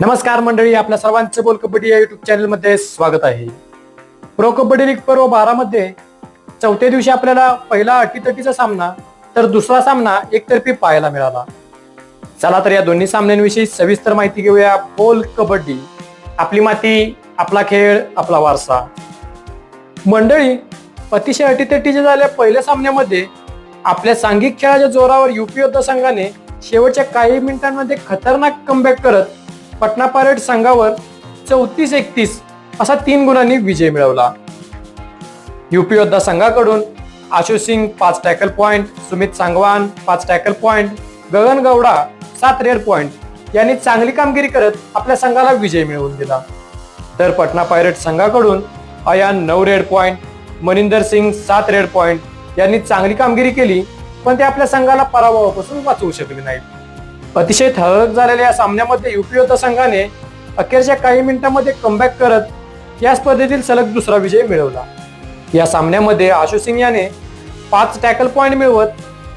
नमस्कार मंडळी आपल्या सर्वांचं बोल कबड्डी या युट्यूब चॅनलमध्ये स्वागत आहे. प्रो कबड्डी लीग पर्व बारा मध्ये चौथ्या दिवशी आपल्याला पहिला अटीतटीचा सामना तर दुसरा सामना एकतर्फी पाहायला मिळाला. चला तर या दोन्ही सामन्यांविषयी सविस्तर माहिती घेऊया बोल कबड्डी. आपली माती आपला खेळ आपला वारसा. मंडळी अतिशय अटीतटीच्या झाल्या पहिल्या सामन्यामध्ये आपल्या सांघिक खेळाच्या जोरावर युपी योद्धा संघाने शेवटच्या काही मिनिटांमध्ये खतरनाक कमबॅक करत पटना पायरेट संघावर चौतीस एकतीस असा तीन गुणांनी विजय मिळवला. युपी योद्धा संघाकडून आशुष सिंग पाच टॅकल पॉइंट सुमित सांगवान पाच टॅकल पॉइंट गगन गौडा सात रेड पॉइंट यांनी चांगली कामगिरी करत आपल्या संघाला विजय मिळवून दिला. तर पटना पायरेट संघाकडून अयान नऊ रेड पॉइंट मनिंदर सिंग सात रेड पॉइंट यांनी चांगली कामगिरी केली पण ते आपल्या संघाला पराभवापासून वाचवू शकले नाहीत. अतिशय ठळक झालेल्या या सामन्यामध्ये युपी संघाने अखेरच्या काही मिनिटांमध्ये कमबॅक करत या स्पर्धेतील सलग दुसरा विजय मिळवला. या सामन्यामध्ये आशु सिंग याने पाच टॅकल पॉईंट मिळवत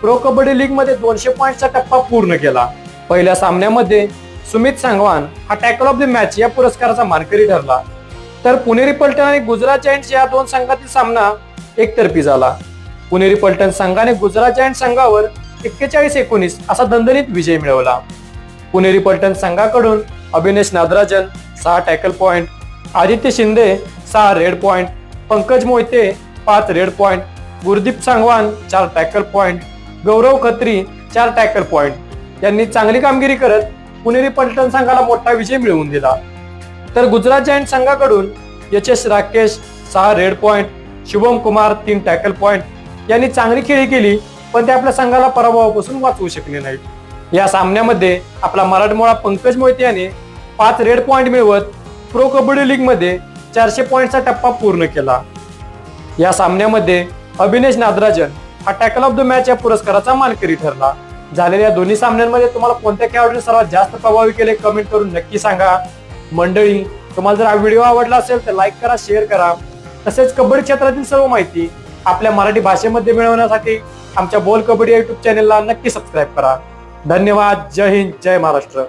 प्रो कबड्डी लीगमध्ये दोनशे पॉईंटचा टप्पा पूर्ण केला. पहिल्या सामन्यामध्ये सुमित सांगवान हा टॅकल ऑफ द मॅच या पुरस्काराचा मानकरी ठरला. तर पुणेरी पलटण आणि गुजरात जायंट्स या दोन संघातील सामना एकतर्फी झाला. पुणेरी पलटण संघाने गुजरात जायंट संघावर एक्केचाळीस एकोणीस असा दणदणीत विजय मिळवला. पुणेरी पलटण संघाकडून अभिनेश नादराजन सहा टॅकल पॉइंट आदित्य शिंदे सहा रेड पॉइंट पंकज मोहिते पाच रेड पॉइंट गुरदीप सांगवान चार टॅकल पॉइंट गौरव खत्री चार टॅकल पॉइंट यांनी चांगली कामगिरी करत पुणेरी पलटण संघाला मोठा विजय मिळवून दिला. तर गुजरात जायंट संघाकडून एच एस राकेश सहा रेड पॉइंट शुभम कुमार तीन टॅकल पॉइंट यांनी चांगली खेळी केली. पण ते आपल्या संघाला पराभवापासून वाचवू शकले नाहीत. या सामन्यामध्ये आपला मराठमोळा पंकज मोहिते याने पाच रेड पॉइंट मिळवत प्रो कबड्डी लीगमध्ये चारशे पॉईंटचा टप्पा पूर्ण केला. या सामन्यामध्ये अभिनेश नादराजन हा टॅकल ऑफ द मॅच या पुरस्काराचा मानकरी ठरला. झालेल्या दोन्ही सामन्यांमध्ये तुम्हाला कोणत्या खेळाडूने सर्वात जास्त प्रभावी केले कमेंट करून नक्की सांगा. मंडळी तुम्हाला जर हा व्हिडिओ आवडला असेल तर लाईक करा शेअर करा. तसेच कबड्डी क्षेत्रातील सर्व माहिती आपल्या मराठी भाषेमध्ये मिळवण्यासाठी आमच्या बोल कबड्डी युट्यूब चॅनेलला नक्की सबस्क्राईब करा. धन्यवाद. जय हिंद. जय महाराष्ट्र.